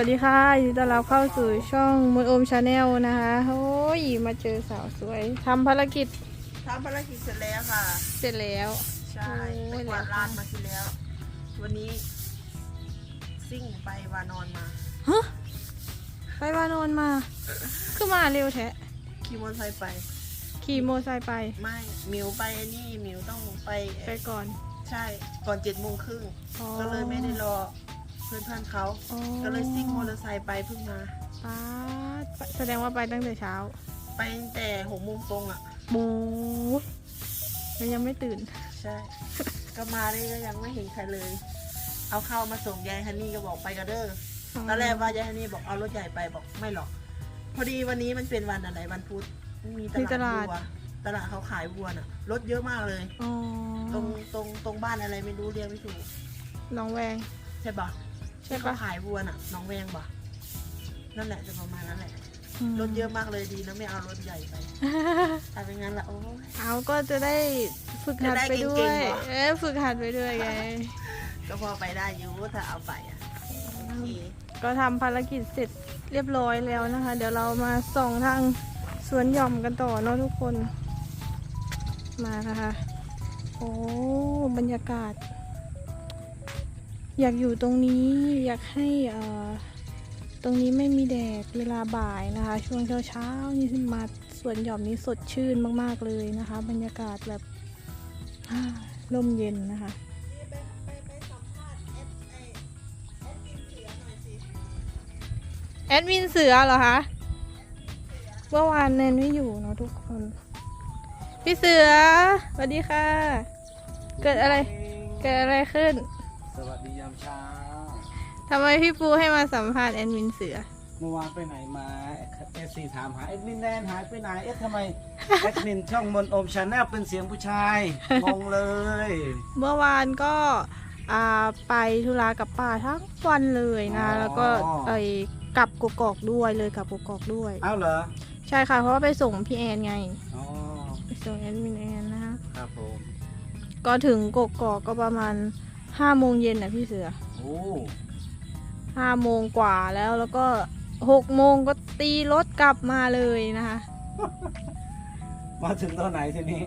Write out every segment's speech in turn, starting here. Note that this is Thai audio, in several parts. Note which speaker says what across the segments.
Speaker 1: วัสดีค่ะยินดีต้อนรับเข้าสู่ช่องมวยโอมชาแนลนะคะโอ้ยมาเจอสาวสวยทำภารกิจ
Speaker 2: ทำภารกิจเสร็จแล้วค่ะ
Speaker 1: เสร็จแล้ว
Speaker 2: ใช่
Speaker 1: โอ้
Speaker 2: ไป
Speaker 1: ย
Speaker 2: กวาดลานมาทีแล้ว วันนี้ ซิ่งไปวานอนมา
Speaker 1: ฮะไปวานอนมาคือมาเร็วแท้
Speaker 2: ขี่มอเตอร์ไซค์ไป
Speaker 1: ขี่โมอไซค์ไป
Speaker 2: ไม่หมิวไปนี่หมิวต้องไป
Speaker 1: ไปก่อน
Speaker 2: ใช่ ก่อนเจ็ดโมงครึ่ง
Speaker 1: อ๋อ
Speaker 2: ก็เลยไม่ได้รอ เพื่อนเพื่อนๆเขา
Speaker 1: อ๋อ
Speaker 2: ก็เลยซิ่งมอเตอร์ไซค์ไปเพิ่งมา
Speaker 1: ป๊าดแสดงว่าไปตั้งแต่เช้า
Speaker 2: ไปตั้งแต่หกโมงตรงอะ
Speaker 1: โบูแล้วยังไม่ตื่น
Speaker 2: ใช่ ก็มาได้ก็ยังไม่เห็นใครเลย เอาข้าวมาส่งยายฮันนี่ก็บอกไปกันเด้อตอนแรกว่ายายฮันนี่บอกเอารถใหญ่ไปบอกไม่หรอก พอดีวันนี้มันเป็นวันอะไรวันพุธมีต
Speaker 1: มีต
Speaker 2: ลา
Speaker 1: ลา
Speaker 2: ด
Speaker 1: ด
Speaker 2: วัวตลาดเขาขายวัวน่ะรถเยอะมากเลย
Speaker 1: อ๋อ
Speaker 2: ตรงตรงตรงบ้านอะไรไม่รู้เรียกไม่ถูก
Speaker 1: น้องแวง
Speaker 2: ใช่ปะ
Speaker 1: ใช่
Speaker 2: ที่
Speaker 1: ปะ
Speaker 2: เขาขายวัวน่ะน้องแวงปะนั่นแหละจะประมาณนั้นแหละ
Speaker 1: ม
Speaker 2: รถเยอะมากเลยดีนะไม่เอารถใหญ่ไปถ้าเป็นงั้นละโอ้ย
Speaker 1: เอาก็จะได้ฝึกหัด
Speaker 2: จะได้
Speaker 1: ไปด้ว
Speaker 2: เก่
Speaker 1: ย
Speaker 2: งๆเหรอ
Speaker 1: เอ๊ะฝึกหัดไปด้วยไง
Speaker 2: ก็พอไปได้อยู่ถ้าเอาไปอะโอเค
Speaker 1: ก็ทำภารกิจเสร็จเรียบร้อยแล้วนะคะ เดี๋ยวเรามาส่องทางสวนหย่อมกันต่อเนาะทุกคน มานะคะ โอ้ บรรยากาศ อยากอยู่ตรงนี้อยากให้เอ่อตรงนี้ไม่มีแดดเวลาบ่ายนะคะ ช่วงเช้าๆนี่ขึ้นมาสวนหย่อมนี้สดชื่นมาก ๆ เลยนะคะ บรรยากาศแบบอ่าร่มเย็นนะคะแอดมินเสือเหรอคะเมื่อวานแนนไม่อยู่เนาะทุกคน พี่เสือสวัสดีค่ะ เกิดอะไร เกิดอะไรขึ้น
Speaker 3: สวัสดียามเช้า
Speaker 1: ทำไมพี่ปูให้มาสัมภาษณ์แอดมินเสือ
Speaker 3: เมื่อวานไปไหนมาเอฟซีถามหาเอ็ดมินแนนหายไปไหน เอ๊ะทำไมแอดมินช่องมนโอมชาแนลเป็นเสียงผู้ชายงงเลย
Speaker 1: เมื่อวานก็อ่าไปธุระกับป้าทั้งวันเลยนะ
Speaker 3: อ๋อ
Speaker 1: แล้วก็ไปกลับกกอกด้วยเลยกลับกกอกด้วย
Speaker 3: เอ้าเหรอ
Speaker 1: ใช่ค่ะ เพราะว่าไปส่งพี่แอนไง
Speaker 3: อ๋อ
Speaker 1: ไปส่งแอดมินแอนนะคะ
Speaker 3: ครับผม
Speaker 1: ก็ถึงกกอกก็ประมาณ ห้าโมงเย็นนะพี่เสือ
Speaker 3: โอ้
Speaker 1: ห้าโมงกว่าแล้วแล้วก็หกโมงก็ตีรถกลับมาเลยนะคะ
Speaker 3: มาถึงตอนไหนทีนี้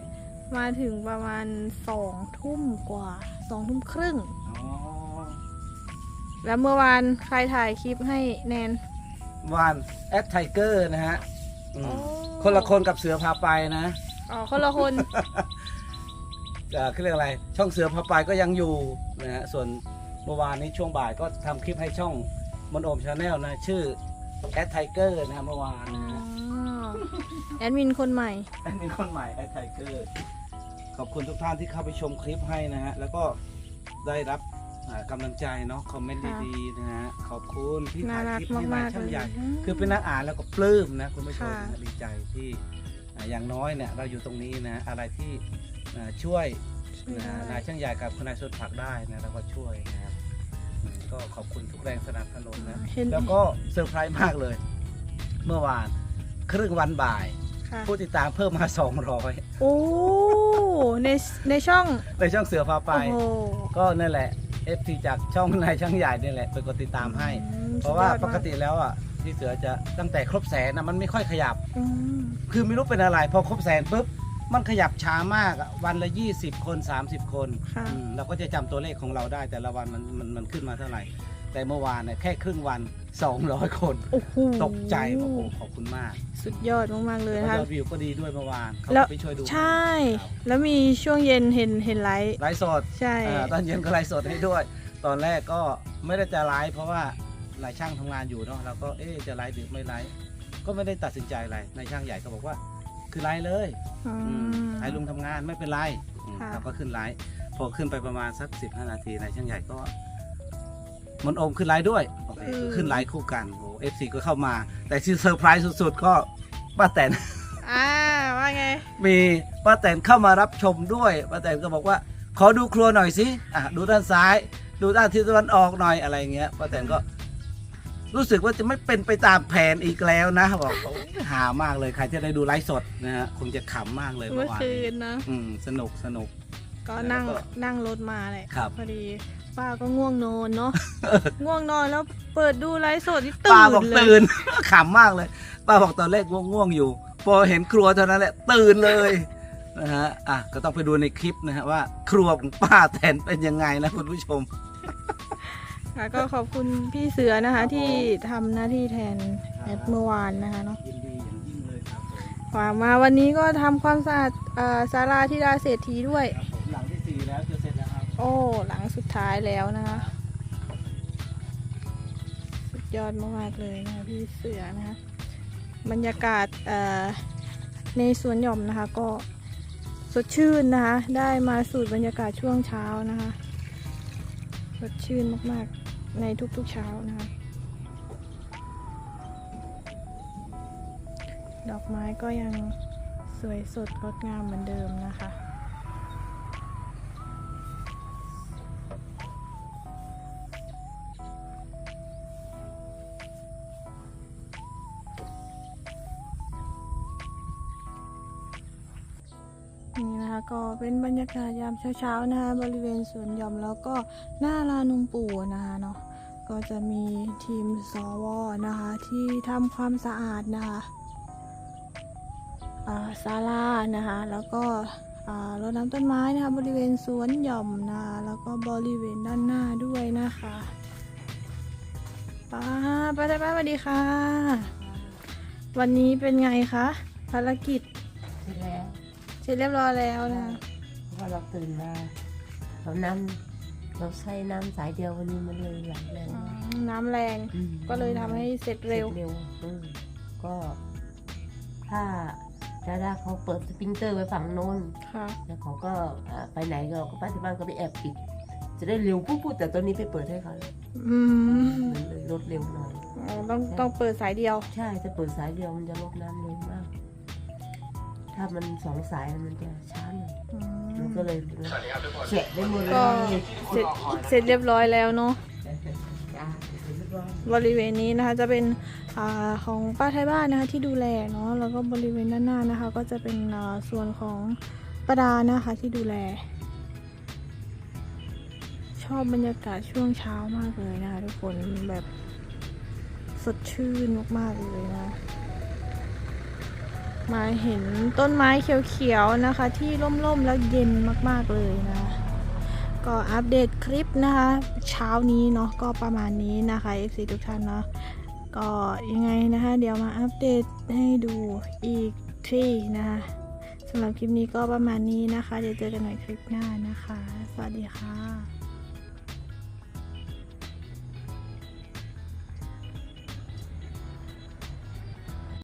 Speaker 1: มาถึงประมาณสองทุ่มกว่าสองทุ่มครึ่ง
Speaker 3: อ๋อ
Speaker 1: แล้วเมื่อวานใครถ่ายคลิปให้แนน
Speaker 3: วานแอดไทเกอร์นะฮะอืม
Speaker 1: โอ้
Speaker 3: คนละคนกับเสือพาไปนะ
Speaker 1: อ๋อคนละคน
Speaker 3: เอ่อเขาเรียกอะไร ช่องเสือพาไปก็ยังอยู่นะฮะส่วนเมื่อวานนี้ช่วงบ่ายก็ทำคลิปให้ช่องมนโอมชาแนลนะ ชื่อแอดไทเกอร์นะฮะเมื่อวาน
Speaker 1: อ๋อ
Speaker 3: นะฮะ
Speaker 1: แอดมินคนใหม่
Speaker 3: แอดมินคนใหม่แอดไทเกอร์ขอบคุณทุกท่านที่เข้าไปชมคลิปให้นะฮะ แล้วก็ได้รับอ่ากำลังใจเนาะคอมเมนต์
Speaker 1: ค่ะ
Speaker 3: ดีๆนะฮะขอบคุณที่
Speaker 1: น่า
Speaker 3: ถ่าย
Speaker 1: รัก
Speaker 3: คลิปให้นาย
Speaker 1: มากๆ
Speaker 3: ช่างใหญ่
Speaker 1: เลย
Speaker 3: คือเป็นนักอ่านแล้วก็ปลื้มนะคุณผู้ชม
Speaker 1: ค่ะ
Speaker 3: นะดีใจที่อ่าอย่างน้อยเนี่ยเราอยู่ตรงนี้นะอะไรที่ อ่าช่วยนะนายช่างใหญ่กับคุณนายสุดผักได้นะเราก็ช่วยนะครับอืมก็ขอบคุณทุกแรงสนับสนุนนะ
Speaker 1: เห็น
Speaker 3: แล้วก็เซอร์ไพรส์มากเลย เมื่อวานครึ่งวันบ่าย
Speaker 1: ค่ะ
Speaker 3: ผู้ติดตามเพิ่มมา 200
Speaker 1: โอ้ในในช่อง
Speaker 3: ในช่องเสือพาไป
Speaker 1: โอ้โห
Speaker 3: ก็นั่นแหละ FT จากช่องนายช่างใหญ่นี่แหละไปกดติดตามให้
Speaker 1: อืม
Speaker 3: เพราะว่า
Speaker 1: สุดยอด
Speaker 3: ป
Speaker 1: ม
Speaker 3: กติแล้วอะที่เสือจะตั้งแต่ครบแสนนะมันไม่ค่อยขยับ
Speaker 1: อืม
Speaker 3: คือไม่รู้เป็นอะไร พอครบแสนปุ๊บ มันขยับช้ามากอะวันละ 20 คน 30 คน
Speaker 1: ค่ะ
Speaker 3: อืมเราก็จะจำตัวเลขของเราได้ แต่ละวันมันมันมันขึ้นมาเท่าไหร่ แต่เมื่อวานเนี่ยแค่ครึ่งวัน 200 คน
Speaker 1: โอ้โห
Speaker 3: ตกใจโอ้โหขอบคุณมาก
Speaker 1: สุดยอดมากๆเลย
Speaker 3: แล้ว
Speaker 1: นะคะ
Speaker 3: ยอดวิวก็ดีด้วยเมื่อวานเขา
Speaker 1: แล้ว
Speaker 3: ไปช่วยดู
Speaker 1: ใช่ แล้วมีช่วงเย็นเห็นเห็นไลฟ์
Speaker 3: ไลฟ์สด
Speaker 1: ใช่
Speaker 3: เอ่อตอนเย็นก็ไลฟ์สดให้ด้วย ตอนแรกก็ไม่ได้จะไลฟ์เพราะว่านายช่างทำงานอยู่เนาะเราก็เอ๊ะจะไลฟ์หรือไม่ไลฟ์ก็ไม่ได้ตัดสินใจอะไรนายช่างใหญ่ก็บอกว่า คือไลฟ์เลย
Speaker 1: อืม
Speaker 3: อืมให้ลุงทำงานไม่เป็นไรอืม
Speaker 1: ค่ะ
Speaker 3: เราก็ขึ้นไลฟ์พอขึ้นไปประมาณสักสิบห้านาทีนายช่างใหญ่ก็ มันโอมขึ้นไลฟ์ด้วยโอเคขึ้นไลฟ์คู่กันโอ้เอฟซีก็เข้ามา แต่ที่เซอร์ไพรส์สุดๆก็ป้าแตน
Speaker 1: อ่าว่าไง
Speaker 3: มีป้าแตนเข้ามารับชมด้วยป้าแตนก็บอกว่า ขอดูครัวหน่อยสิอะดูด้านซ้าย ดูด้านทิศตะวันออกหน่อยอะไรเงี้ยป้าแตนก็ รู้สึกว่าจะไม่เป็นไปตามแผนอีกแล้วนะบอกโอ้ยหามากเลยใครที่ได้ดูไลฟ์สดนะฮะคงจะขำมากเลย
Speaker 1: เมื่
Speaker 3: เมื่
Speaker 1: อ
Speaker 3: อวาน
Speaker 1: คื
Speaker 3: นี้
Speaker 1: นนะ
Speaker 3: อืมสนุกสนุก
Speaker 1: ก็นั่ง
Speaker 3: แล้วก็
Speaker 1: นั่งรถมาแหละ
Speaker 3: ครับ
Speaker 1: พอดีป้าก็ง่วงนอนเนาะง่วงนอนแล้วเปิดดูไลฟ์สดที่
Speaker 3: ป้า
Speaker 1: ตื่น
Speaker 3: บอก
Speaker 1: เลย
Speaker 3: ตื่น ขำมากเลย ป้าบอกตอนแรกง่วงๆอยู่ พอเห็นครัวเท่านั้นแหละตื่นเลยนะฮะอะก็ต้องไปดูในคลิปนะฮะว่า ครัวของป้าแทนเป็นยังไงนะคุณผู้ชม
Speaker 1: ค่ะก็ขอบคุณพี่เสือนะคะที่ทำหน้าที่แทนแอดเมื่อวานนะคะเนาะ
Speaker 3: ยินดีอย่างยิ่งเลยครับผม
Speaker 1: ฝากมาวันนี้ก็ทำความสะอาดเอ่อศาลาธิดาเศรษฐีด้วย
Speaker 3: ครับผมหลังที่สี่แล้วจะเสร็จแล้วครับ
Speaker 1: โอ้ หลังสุดท้ายแล้วนะคะ สุดยอดมากๆเลยนะคะพี่เสือนะคะบรรยากาศเอ่อในสวนหย่อมนะคะ ก็สดชื่นนะคะ ได้มาสูดบรรยากาศช่วงเช้านะคะ สดชื่นมากๆในทุกๆเช้านะคะดอกไม้ก็ยังสวยสดงดงามเหมือนเดิมนะคะ ก็เป็นบรรยากาศยามเช้าๆนะคะบริเวณสวนหย่อมแล้วก็หน้าลานุงปู่นะคะเนาะก็จะมีทีมสวนะคะที่ทำความสะอาดนะคะศาลานะคะแล้วก็รดน้ำต้นไม้นะคะบริเวณสวนหย่อมนะคะแล้วก็บริเวณด้านหน้าด้วยนะคะป้าป้าได้ป้าสวัสดีค่ะ วันนี้เป็นไงคะภารกิจ
Speaker 4: เสร็จแล้ว
Speaker 1: เสร็จเรียบร้อยแล้วนะคะ
Speaker 4: เพราะว่าเราตื่นมาเราน้ำเราใช้น้ำสายเดียววันนี้มันเลยไหลแรง
Speaker 1: อื
Speaker 4: มาก
Speaker 1: มน้ำแรง
Speaker 4: อืม
Speaker 1: ก็เลยทำให้เสร็จเร็ว
Speaker 4: เร็วอืมก็ ถ้าดาดาเขาเปิดสปริงเกอร์ไว้ฝั่งโน้น
Speaker 1: ค่ะ
Speaker 4: แล้วเขาก็อ่าไปไหนก็ก็ป้าที่บ้านก็ไปแอบปิด จะได้เร็วปุ๊บๆแต่ตอนนี้ไปเปิดให้เขาแล้ว
Speaker 1: อืม
Speaker 4: มันเลยลดเร็วหน่อย
Speaker 1: อ๋อต้องต้องเปิดสายเดียว
Speaker 4: ใช่ถ้าเปิดสายเดียวมันจะลดน้ำเร็วมาก ถ้ามันสองสายมันจะช้าหน่อย
Speaker 1: อื
Speaker 4: มัน
Speaker 1: ม
Speaker 4: ก็เลยแฉะได้หมดเล
Speaker 1: ก็
Speaker 4: ย
Speaker 1: เสร็จเสร็จเรียบร้อยแล้วเนาะ
Speaker 4: จ้าเรียบร้อย
Speaker 1: บริเวณนี้นะคะจะเป็นอ่าของป้าไทยบ้านนะคะที่ดูแลเนาะแล้วก็บริเวณด้านหน้านะคะ ก็จะเป็นอ่าส่วนของประดานะคะที่ดูแล ชอบบรรยากาศช่วงเช้ามากเลยนะคะทุกคนแบบสดชื่นมากๆเลยนะ มาเห็นต้นไม้เขียวๆนะคะ ที่ร่มๆแล้วเย็นมากๆเลยนะ ก็อัปเดตคลิปนะคะ เช้านี้เนาะก็ประมาณนี้นะคะ FC ทุกท่านเนาะก็ยังไงนะคะ เดี๋ยวมาอัปเดตให้ดูอีกทีนะคะสำหรับคลิปนี้ก็ประมาณนี้นะคะ เดี๋ยวเจอกันใหม่คลิปหน้านะคะ สวัสดีค่ะ